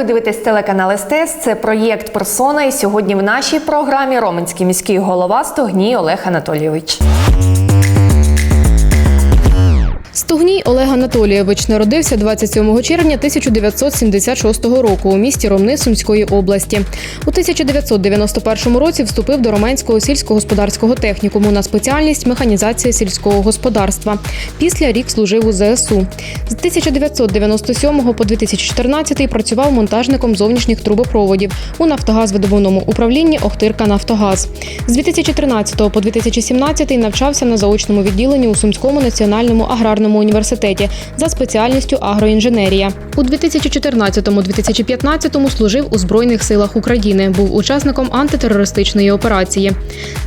Ви дивитесь телеканал СТС. Це проєкт Персона. І сьогодні в нашій програмі Роменський міський голова Стогній Олег Анатолійович. Стогній Олег Анатолійович народився 27 червня 1976 року у місті Ромни Сумської області. У 1991 році вступив до Романського сільськогосподарського технікуму на спеціальність механізація сільського господарства. Після рік служив у ЗСУ. З 1997 по 2014 працював монтажником зовнішніх трубопроводів у Нафтогазвидобувному управлінні Охтирка Нафтогаз. З 2013 по 2017 навчався на заочному відділенні у Сумському національному аграрному університеті за спеціальністю агроінженерія. У 2014-2015 служив у Збройних силах України. Був учасником антитерористичної операції.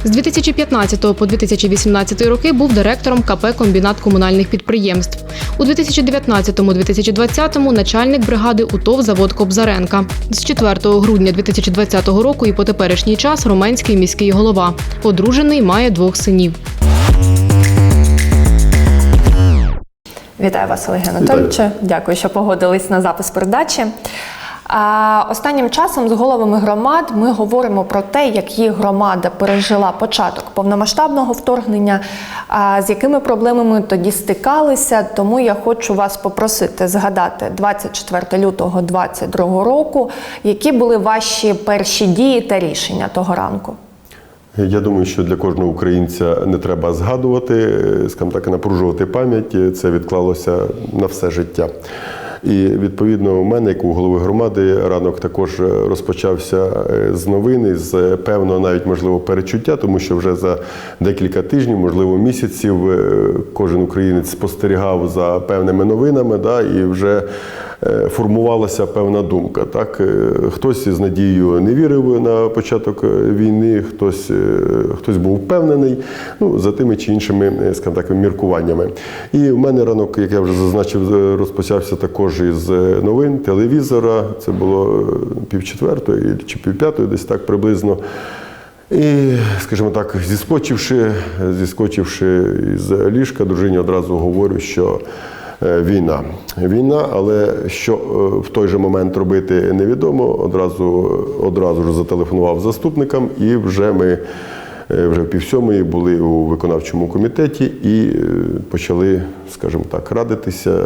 З 2015 по 2018 роки був директором КП Комбінат комунальних підприємств. У 2019-2020 начальник бригади УТОВ завод Кобзаренка. З 4 грудня 2020 року і по теперішній час Роменський міський голова. Одружений має двох синів. Вітаю вас, Олег Анатолійовичу. Дякую, що погодились на запис передачі. А, останнім часом з головами громад ми говоримо про те, як їх громада пережила початок повномасштабного вторгнення, а, з якими проблемами тоді стикалися. Тому я хочу вас попросити згадати 24 лютого 2022 року, які були ваші перші дії та рішення того ранку. Я думаю, що для кожного українця не треба згадувати, скажімо так, напружувати пам'ять. Це відклалося на все життя. І відповідно у мене, як у голови громади, ранок також розпочався е, з новини, з певного навіть можливо перечуття, тому що вже за декілька тижнів, можливо, місяців, е, кожен українець спостерігав за певними новинами, да, і вже формувалася певна думка. Так, Е, хтось з надією не вірив на початок е, війни, хтось, е, хтось був впевнений ну, за тими чи іншими е, так, міркуваннями. І в мене ранок, як я вже зазначив, е, розпочався також із е, новин, телевізора. Це було е, півчетвертої чи півп'ятої, десь так приблизно. І, скажімо так, зіскочивши, зіскочивши з ліжка, дружині одразу говорю, що е, війна. Війна, але що е, в той же момент робити невідомо. Одразу, одразу ж зателефонував заступникам, і вже ми е, вже в півсьомої були у виконавчому комітеті і е, почали, скажімо так, радитися,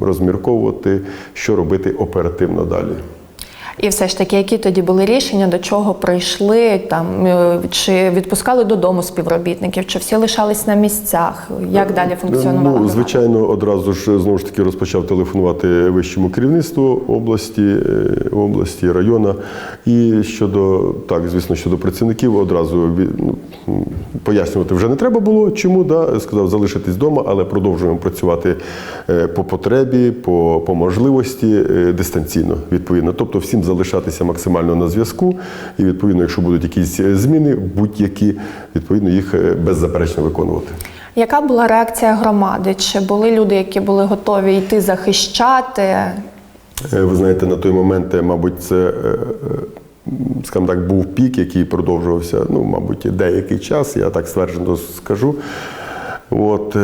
розмірковувати, що робити оперативно далі. І все ж таки, які тоді були рішення, до чого прийшли, там е, чи відпускали додому співробітників, чи всі лишались на місцях? Як далі функціонувала? Ну, звичайно, одразу ж знову ж таки розпочав телефонувати вищому керівництву області, е, області, району. І щодо так, звісно, щодо працівників одразу ну, пояснювати вже не треба було. Чому да сказав залишитись вдома, але продовжуємо працювати е, по потребі, по, по можливості е, дистанційно. Відповідно, тобто всім залишатися максимально на зв'язку. І відповідно, якщо будуть якісь е, зміни, будь-які, відповідно їх е, беззаперечно виконувати. Яка була реакція громади? Чи були люди, які були готові йти захищати? Е, Ви знаєте, на той момент, мабуть, це, скажімо так, був пік, який продовжувався, ну, мабуть, деякий час, я так стверджено скажу. От,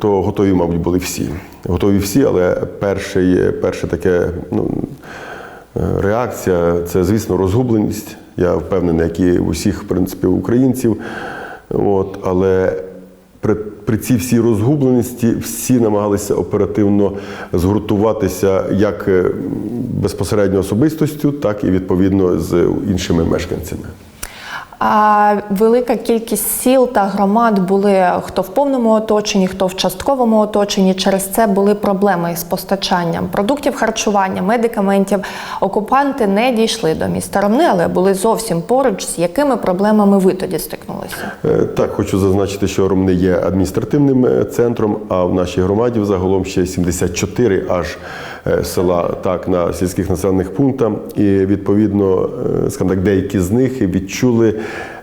то готові, мабуть, були всі. Готові всі, але перше, перше таке ну, реакція це, звісно, розгубленість. Я впевнений, як і усіх всіх, в принципі, українців. От, але при, при цій всій розгубленості всі намагалися оперативно згуртуватися як е, безпосередньо особистостю, так і відповідно з іншими мешканцями. Велика кількість сіл та громад були хто в повному оточенні, хто в частковому оточенні. Через це були проблеми із постачанням продуктів харчування, медикаментів. Окупанти не дійшли до міста Ромни, але були зовсім поруч. З якими проблемами ви тоді стикнулися? Е, Так, хочу зазначити, що Ромни є адміністративним е, центром, а в нашій громаді взагалом ще 74 аж села так на сільських населених пунктах. І відповідно, е, скажімо деякі з них відчули,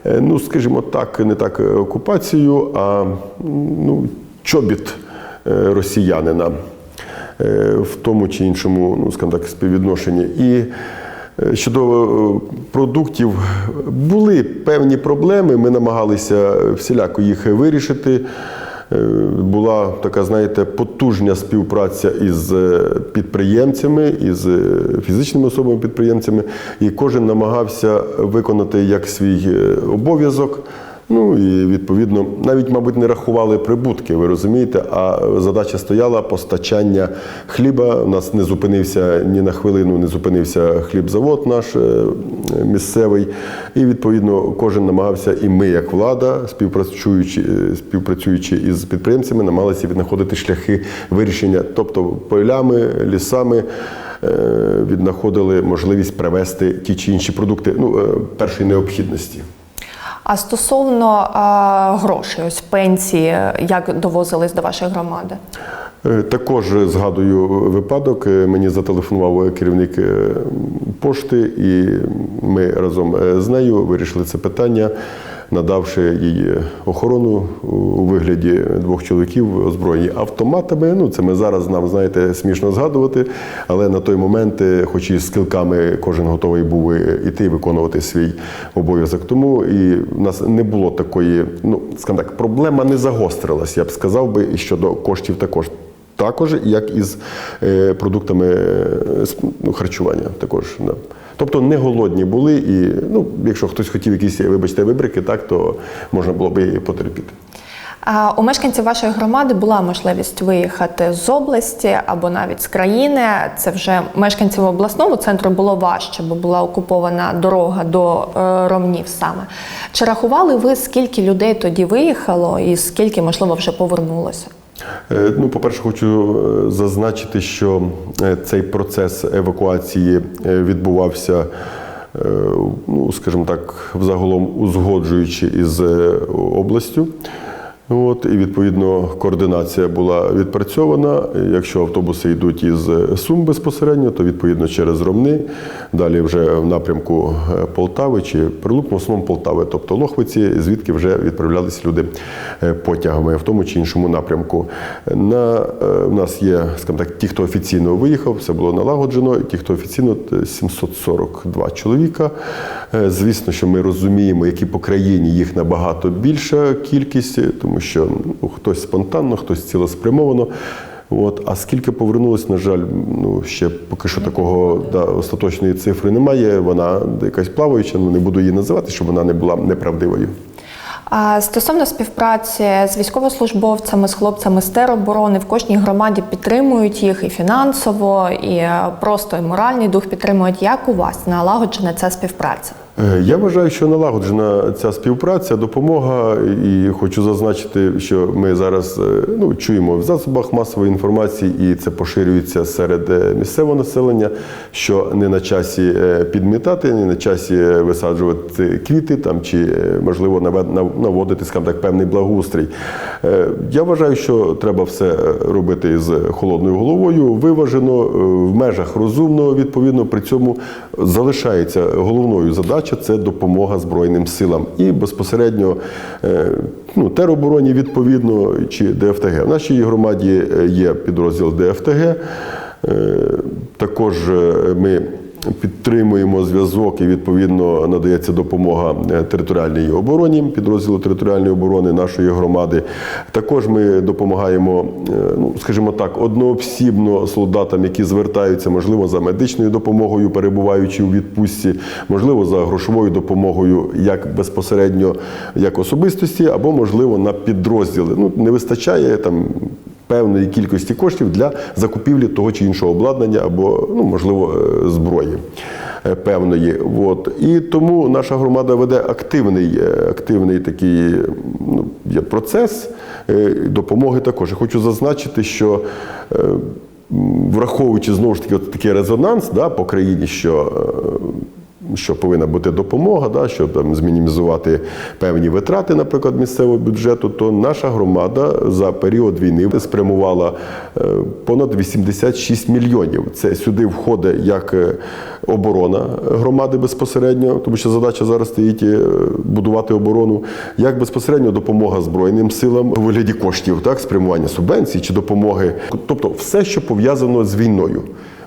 е, ну скажімо так, не так е, окупацію, а ну, чобіт е, росіянина е, в тому чи іншому, ну скажімо співвідношенні. І Е, Щодо е, продуктів, були певні проблеми. Ми намагалися всіляко їх вирішити. Е, Була така, знаєте, потужна співпраця із е, підприємцями, із е, фізичними особами-підприємцями, і кожен намагався виконати як свій обов'язок. Ну і відповідно навіть, мабуть, не рахували прибутки, ви розумієте. А задача стояла постачання хліба. У нас не зупинився ні на хвилину, не зупинився хлібзавод наш е, місцевий. І відповідно кожен намагався, і ми, як влада, співпрацюючи, е, співпрацюючи із підприємцями, намагалися віднаходити шляхи вирішення, тобто полями, лісами. е, Віднаходили можливість привезти ті чи інші продукти ну, першої необхідності. А стосовно а, грошей, ось пенсії, як довозились до вашої громади? Е, Також згадую випадок. Е, Мені зателефонував керівник е, пошти, і ми разом з нею вирішили це питання, надавши їй охорону у вигляді двох чоловіків, озброєні автоматами. Ну, це ми зараз нам знаєте смішно згадувати, але на той момент, е, хоч і з килками, кожен готовий був е, іти виконувати свій обов'язок. Тому і в нас не було такої, ну скажімо так, проблема не загострилась, я б сказав би, і щодо коштів також. Також як і з е, продуктами е, ну, харчування. Також да. Тобто не голодні були, і ну, якщо хтось хотів якісь, вибачте, вибрики, так то можна було би і потерпіти. А у мешканців вашої громади була можливість виїхати з області або навіть з країни. Це вже мешканців обласного центру було важче, бо була окупована дорога до е, Ромнів саме. Чи рахували ви, скільки людей тоді виїхало і скільки, можливо, вже повернулося? Е, Ну, по-перше, хочу е, зазначити, що е, цей процес евакуації відбувався, ну, скажімо так, взагалом узгоджуючи із областю. От, і відповідно координація була відпрацьована. Якщо автобуси йдуть із Сум безпосередньо, то відповідно через Ромни, далі вже в напрямку е, Полтави чи Прилук, в основному Полтави, тобто Лохвиці, звідки вже відправлялись люди е, потягами в тому чи іншому напрямку. На, е, в нас є, скажімо так, ті, хто офіційно виїхав, все було налагоджено. Ті, хто офіційно, е, 742 чоловіка. Звісно, що ми розуміємо, які по країні їх набагато більша кількість, тому що ну, хтось спонтанно, хтось цілеспрямовано. От, а скільки повернулось, на жаль, ну ще поки що такого да, остаточної цифри немає. Вона якась плаваюча, ну не буду її називати, щоб вона не була неправдивою. А стосовно співпраці з військовослужбовцями, з хлопцями з тероборони, в кожній громаді підтримують їх і фінансово, і е, просто і моральний дух підтримують. Як у вас налагоджена ця співпраця? Е, Я вважаю, що налагоджена ця співпраця, допомога, і хочу зазначити, що ми зараз е, ну, чуємо в засобах масової інформації, і це поширюється серед е, місцевого населення, що не на часі підмітати, не на часі висаджувати квіти там чи можливо наводити, скажімо так, певний благоустрій. Я вважаю, що треба все робити з холодною головою, виважено в межах розумного. Відповідно, при цьому залишається головною задача це допомога Збройним силам і безпосередньо е, ну, теробороні відповідно чи ДФТГ. В нашій громаді е, є підрозділ ДФТГ. Е, Також ми підтримуємо зв'язок і відповідно надається допомога е, територіальній обороні, підрозділу територіальної оборони нашої громади. Також ми допомагаємо, е, ну скажімо так, одноосібно солдатам, які звертаються, можливо, за медичною допомогою, перебуваючи у відпустці, можливо, за грошовою допомогою, як безпосередньо як особистості, або можливо на підрозділи. Ну не вистачає там певної кількості коштів для закупівлі того чи іншого обладнання або, ну, можливо, е, зброї е, певної. От. І тому наша громада веде активний, е, активний такий ну, процес допомоги також. Я хочу зазначити, що враховуючи знову ж таки от такий резонанс да, по країні, що що повинна бути допомога, да, щоб там змінімізувати певні витрати, наприклад, місцевого бюджету, то наша громада за період війни спрямувала е, понад 86 мільйонів. Це сюди входить як е, оборона громади безпосередньо, тому що задача зараз стоїть е, будувати оборону, як безпосередньо допомога Збройним силам у вигляді коштів, так, спрямування субвенцій чи допомоги, тобто все, що пов'язано з війною.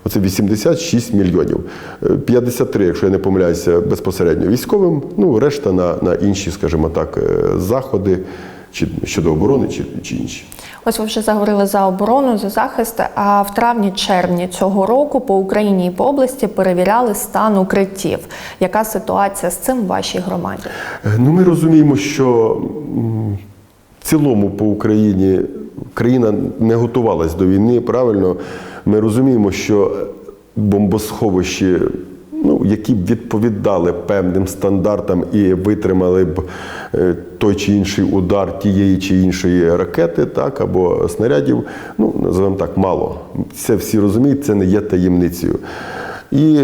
Оце 86 мільйонів. Е, 53, якщо я не помиляюся, безпосередньо військовим, ну решта на, на інші, скажімо так, е, заходи, чи щодо оборони, чи, чи інші. Ось ви вже заговорили за оборону, за захист. А в травні-червні цього року по Україні і по області перевіряли стан укриттів. Яка ситуація з цим в вашій громаді? Е, Ну, ми розуміємо, що в цілому по Україні країна не готувалась до війни. Правильно, ми розуміємо, що бомбосховищі, ну, які б відповідали певним стандартам і витримали б е, той чи інший удар тієї чи іншої ракети, так або снарядів, ну називаємо так, мало. Це всі розуміють, це не є таємницею. І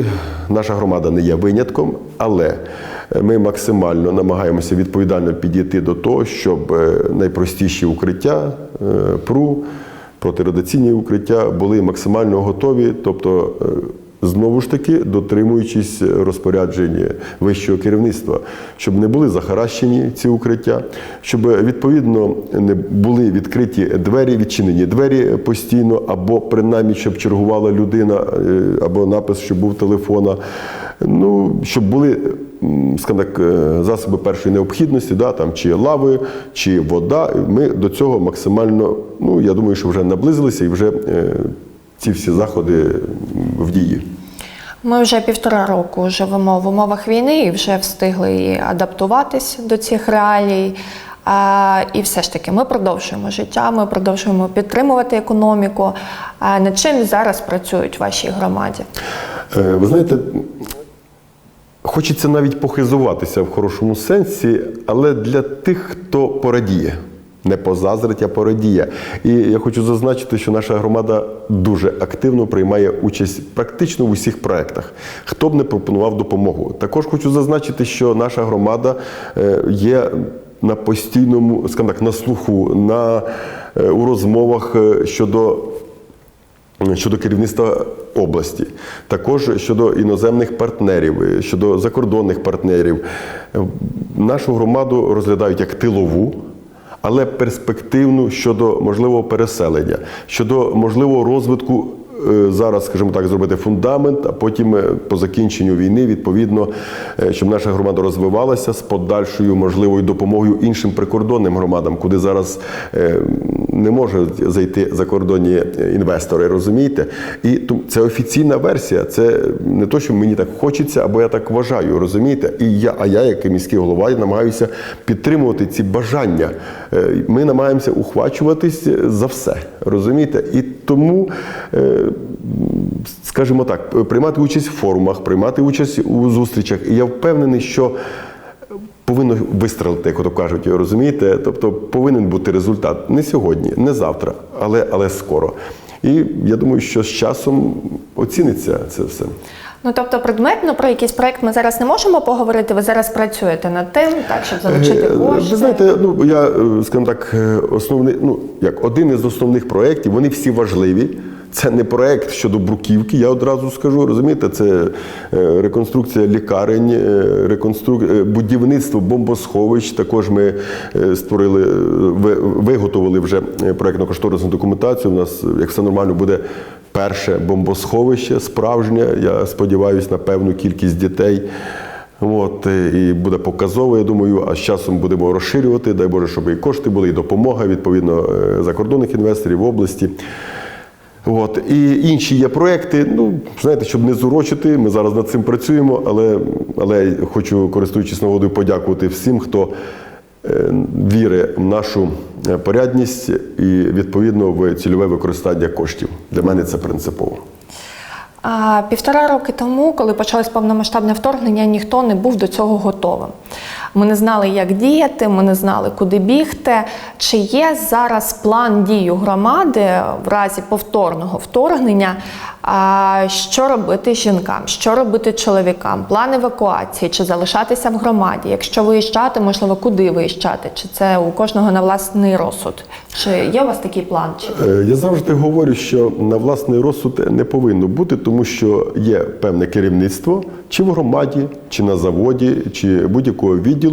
наша громада не є винятком, але ми максимально намагаємося відповідально підійти до того, щоб е, найпростіші укриття е, ПРУ, протирадіаційні укриття були максимально готові, тобто е, знову ж таки дотримуючись розпоряджень вищого керівництва, щоб не були захаращені ці укриття, щоб відповідно не були відкриті двері, відчинені двері постійно, або принаймні, щоб чергувала людина, або напис, що був телефона. Ну, щоб були, так, е, засоби першої необхідності, да, там, чи лави, чи вода. Ми до цього максимально, ну я думаю, що вже наблизилися і вже е, ці всі заходи в дії. Ми вже півтора року живемо в умовах війни і вже встигли і адаптуватись до цих реалій. А, і все ж таки ми продовжуємо життя, ми продовжуємо підтримувати економіку. А, над чим зараз працюють в вашій громаді? Е, Ви знаєте, хочеться навіть похизуватися в хорошому сенсі, але для тих, хто порадіє. Не позазрить, а порадіє. І я хочу зазначити, що наша громада дуже активно приймає участь практично в усіх проєктах, хто б не пропонував допомогу. Також хочу зазначити, що наша громада е, є на постійному, скажімо так, на слуху, на, е, у розмовах е, щодо щодо керівництва області, також щодо іноземних партнерів, щодо закордонних партнерів. Нашу громаду розглядають як тилову. Але перспективну щодо можливого переселення, щодо можливого розвитку е, зараз, скажімо так, зробити фундамент, а потім е, по закінченню війни, відповідно, е, щоб наша громада розвивалася з подальшою можливою допомогою іншим прикордонним громадам, куди зараз не можуть зайти закордонні інвестори, розумієте? І це офіційна версія. Це не то, що мені так хочеться, або я так вважаю, розумієте? І я, а я, як і міський голова, намагаюся підтримувати ці бажання. Е, Ми намагаємося ухвачуватись за все, розумієте? І тому. е, Скажімо так, приймати участь в форумах, приймати участь у зустрічах. І я впевнений, що повинно вистрелити, як ото кажуть, розумієте? Тобто повинен бути результат не сьогодні, не завтра, але, але скоро. І я думаю, що з часом оціниться це все. Ну тобто, предметно про якийсь проект ми зараз не можемо поговорити. Ви зараз працюєте над тим, так щоб залучити Е, кошти. Ви знаєте, ну я е, скажімо так, е, основний, ну як один із основних проєктів, вони всі важливі. Це не проєкт щодо бруківки, я одразу скажу. Розумієте, це е, реконструкція лікарень, е, реконструк... е, будівництво бомбосховищ. Також ми створили, виготовили вже проєктно-кошторисну документацію. У нас, як все нормально, буде перше бомбосховище справжнє. Я сподіваюся на певну кількість дітей. От, і буде показово, я думаю, а з часом будемо розширювати. Дай Боже, щоб і кошти були, і допомога відповідно закордонних інвесторів в області. От. І інші є проекти. Ну, знаєте, щоб не зурочити, ми зараз над цим працюємо, але, але хочу, користуючись нагодою, подякувати всім, хто е, вірить в нашу е, порядність і відповідно в цільове використання коштів. Для мене це принципово. Півтора роки тому, коли почалось повномасштабне вторгнення, ніхто не був до цього готовим. Ми не знали, як діяти, ми не знали, куди бігти. Чи є зараз план дій у громади в разі повторного вторгнення? Що робити жінкам, що робити чоловікам, план евакуації, чи залишатися в громаді? Якщо виїжджати, можливо, куди виїжджати? Чи це у кожного на власний розсуд? Чи є у вас такий план? Е, Я завжди говорю, що на власний розсуд не повинно бути, тому що є певне керівництво чи в громаді, чи на заводі, чи будь-якого відділу,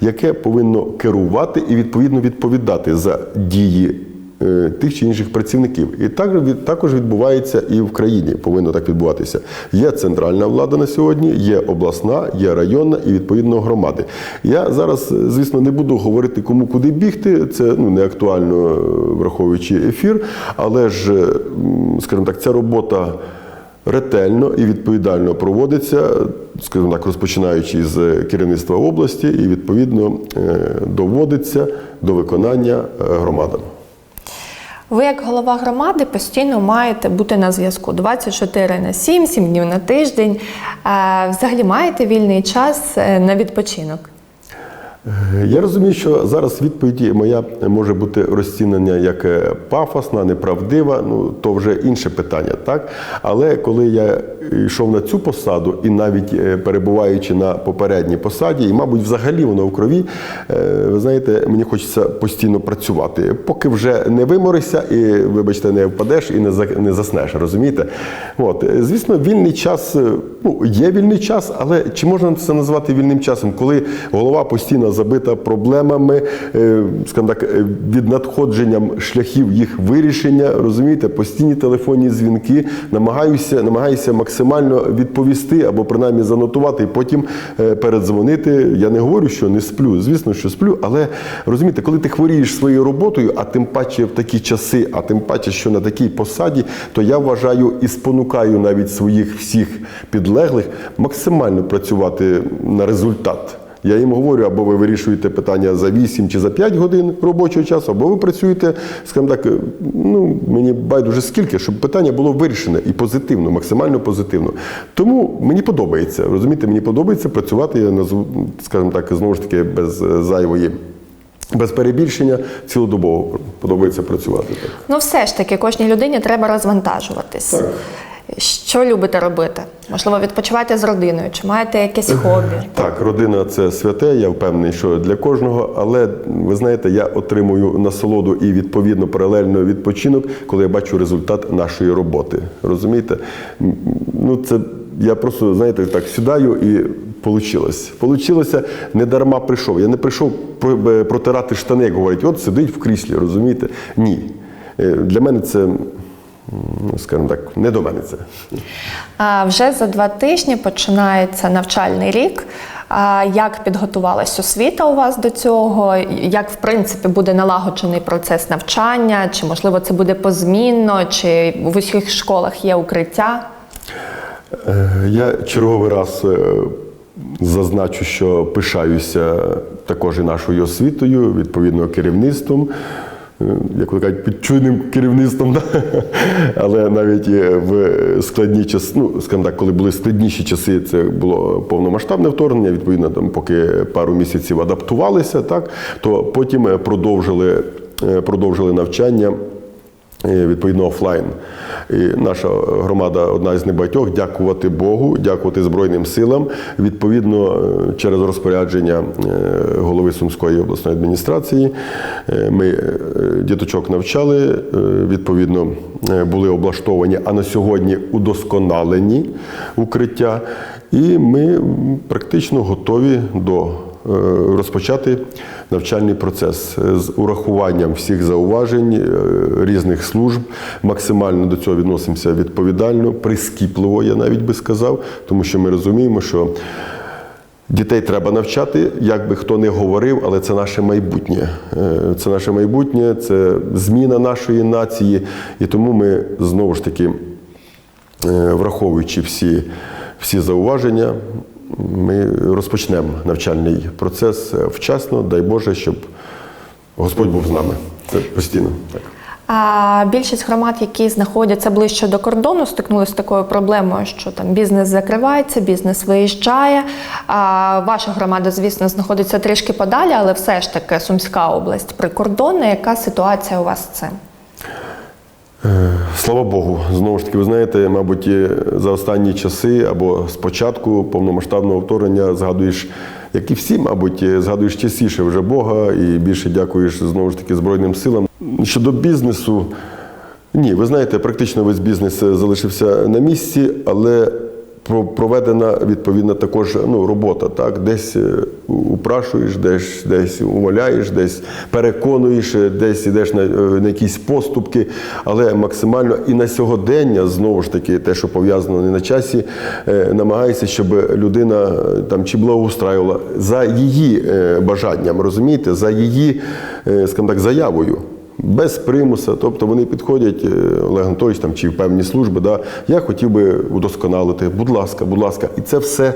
яке повинно керувати і відповідно відповідати за дії е, тих чи інших працівників. І так, також відбувається і в країні, повинно так відбуватися. Є центральна влада на сьогодні, є обласна, є районна і відповідно громади. Я зараз, е, звісно, не буду говорити, кому куди бігти. Це ну, не актуально, е, враховуючи ефір, але ж, скажімо так, ця робота ретельно і відповідально проводиться, скажімо так, розпочинаючи з керівництва області, і відповідно е, доводиться до виконання е, громадам. Ви, як голова громади, постійно маєте бути на зв'язку 24 на 7, 7 днів на тиждень. Е, Взагалі маєте вільний час на відпочинок? Е, Я розумію, що зараз відповідь моя може бути розцінення як е, пафосна, неправдива. Ну то вже інше питання, так. Але коли я йшов на цю посаду, і навіть е, перебуваючи на попередній посаді, і, мабуть, взагалі воно в крові, ви знаєте, мені хочеться постійно працювати, поки вже не виморишся і, вибачте, не впадеш і не заснеш. Розумієте? От, звісно, вільний час, ну є вільний час, але чи можна це назвати вільним часом, коли голова постійно забита проблемами, е, скажімо е, від надходженням шляхів їх вирішення, розумієте, постійні телефонні дзвінки, намагаюся, намагаюся максимально відповісти або принаймні занотувати, і потім е, передзвонити. Я не говорю, що не сплю. Звісно, що сплю, але розумієте, коли ти хворієш своєю роботою, а тим паче в такі часи, а тим паче, що на такій посаді, то я вважаю і спонукаю навіть своїх всіх підлеглих максимально працювати на результат. Я їм говорю, або ви вирішуєте питання за 8 чи за 5 годин робочого часу, або ви працюєте, скажімо так, ну мені байдуже скільки, щоб питання було вирішене і позитивно, максимально позитивно. Тому мені подобається, розумієте, мені подобається працювати, я назву, скажімо так, знову ж таки, без е, зайвої. Без перебільшення цілодобово подобається працювати. Так. Ну, все ж таки, кожній людині треба розвантажуватись. Так. Що любите робити? Можливо, відпочивати з родиною, чи маєте якесь хобі? Так, родина це святе, я впевнений, що для кожного. Але ви знаєте, я отримую насолоду і відповідно паралельно відпочинок, коли я бачу результат нашої роботи. Розумієте? Ну це я просто знаєте так сідаю і. Получилось. Получилося, не дарма прийшов. Я не прийшов е, протирати штани, як говорять, от сидить в кріслі, розумієте? Ні. Е, Для мене це, скажімо так, не до мене це. А вже за два тижні починається навчальний рік. А як підготувалась освіта у вас до цього? Як в принципі буде налагоджений процес навчання? Чи можливо це буде позмінно, чи в усіх школах є укриття? Е, Я черговий раз е, зазначу, що пишаюся також і нашою освітою, відповідно керівництвом. Е, Як ви кажуть, підчуйним керівництвом, да? але навіть в складні часи, ну скажімо так, коли були складніші часи, це було повномасштабне вторгнення. Відповідно, там поки пару місяців адаптувалися, так то потім е, продовжили, е, продовжили навчання відповідно офлайн. І наша громада одна з небагатьох, дякувати Богу, дякувати Збройним силам. Відповідно, е, через розпорядження е, голови Сумської обласної адміністрації е, ми діточок навчали, відповідно, були облаштовані, а на сьогодні удосконалені укриття. І ми практично готові до розпочати навчальний процес е, з урахуванням всіх зауважень е, різних служб. Максимально до цього відносимося відповідально, прискіпливо, я навіть би сказав, тому що ми розуміємо, що Дітей треба навчати, як би хто не говорив, але це наше майбутнє. Е, Це наше майбутнє, це зміна нашої нації. І тому ми знову ж таки, е, враховуючи всі, всі зауваження, ми розпочнемо навчальний процес е, вчасно. Дай Боже, щоб Господь був з нами. Це постійно. Так. А більшість громад, які знаходяться ближче до кордону, стикнулися з такою проблемою, що там бізнес закривається, бізнес виїжджає. А ваша громада, звісно, знаходиться трішки подалі, але все ж таки Сумська область прикордонна. Яка ситуація у вас з цим? Слава Богу, знову ж таки, ви знаєте, мабуть, за останні часи або з початку повномасштабного вторгнення згадуєш, як і всі, мабуть, згадуєш частіше вже Бога і більше дякуєш знову ж таки Збройним силам. Щодо бізнесу, ні, ви знаєте, практично весь бізнес залишився на місці, але проведена відповідна також ну, робота. Так? Десь е, упрашуєш, десь, десь умоляєш, десь переконуєш, е, десь йдеш на, е, на якісь поступки, але максимально і на сьогодення, знову ж таки, те, що пов'язано не на часі, намагається, щоб людина там чи благоустраювала за її бажанням, розумієте, за її, скажімо так, заявою. Без примуса, тобто вони підходять, е, Олег Анатолійович там чи в певні служби, да, я хотів би удосконалити, будь ласка, будь ласка. І це все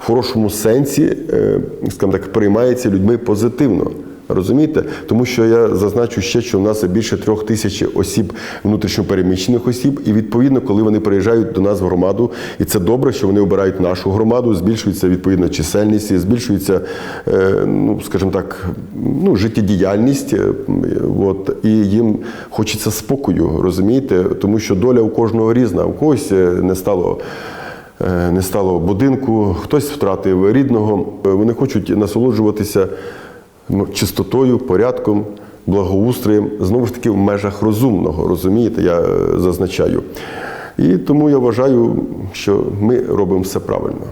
в хорошому сенсі, е, скажімо так, приймається людьми позитивно. Розумієте? Тому що я зазначу ще, що в нас більше трьох тисяч осіб внутрішньопереміщених осіб, і відповідно, коли вони приїжджають до нас в громаду, і це добре, що вони обирають нашу громаду, збільшується відповідна чисельність, збільшується, е, ну скажімо так, ну життєдіяльність. е, От і їм хочеться спокою, розумієте, тому що доля у кожного різна, у когось е, не стало. Не стало будинку, хтось втратив рідного. Вони хочуть насолоджуватися чистотою, порядком, благоустроєм, знову ж таки, в межах розумного, розумієте, я е, зазначаю. І тому я вважаю, що ми робимо все правильно.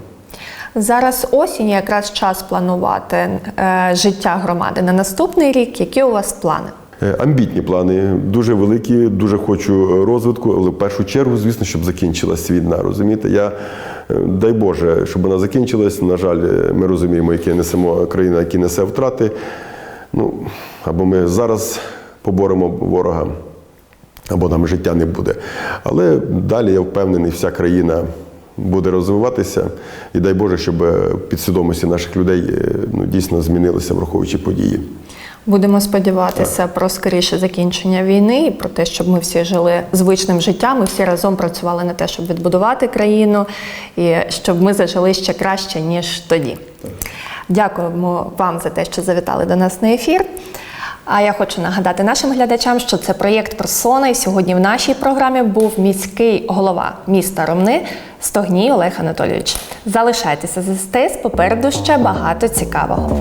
Зараз осінь якраз час планувати е, життя громади на наступний рік. Які у вас плани? Е, Амбітні плани, дуже великі, дуже хочу розвитку, але в першу чергу, звісно, щоб закінчилась війна. Розумієте, я е, дай Боже, щоб вона закінчилась. На жаль, е, ми розуміємо, яке несемо країна, які несе втрати. Ну або ми зараз поборемо ворога, або нам життя не буде. Але далі я впевнений, вся країна буде розвиватися, і дай Боже, щоб підсвідомості наших людей ну, дійсно змінилися, враховуючи події. Будемо сподіватися про скоріше закінчення війни і про те, щоб ми всі жили звичним життям, і всі разом працювали на те, щоб відбудувати країну, і щоб ми зажили ще краще ніж тоді. Дякуємо вам за те, що завітали до нас на ефір. А я хочу нагадати нашим глядачам, що це проєкт Персона. І сьогодні в нашій програмі був міський голова міста Ромни Стогній Олег Анатолійович. Залишайтеся з СТС, попереду ще багато цікавого.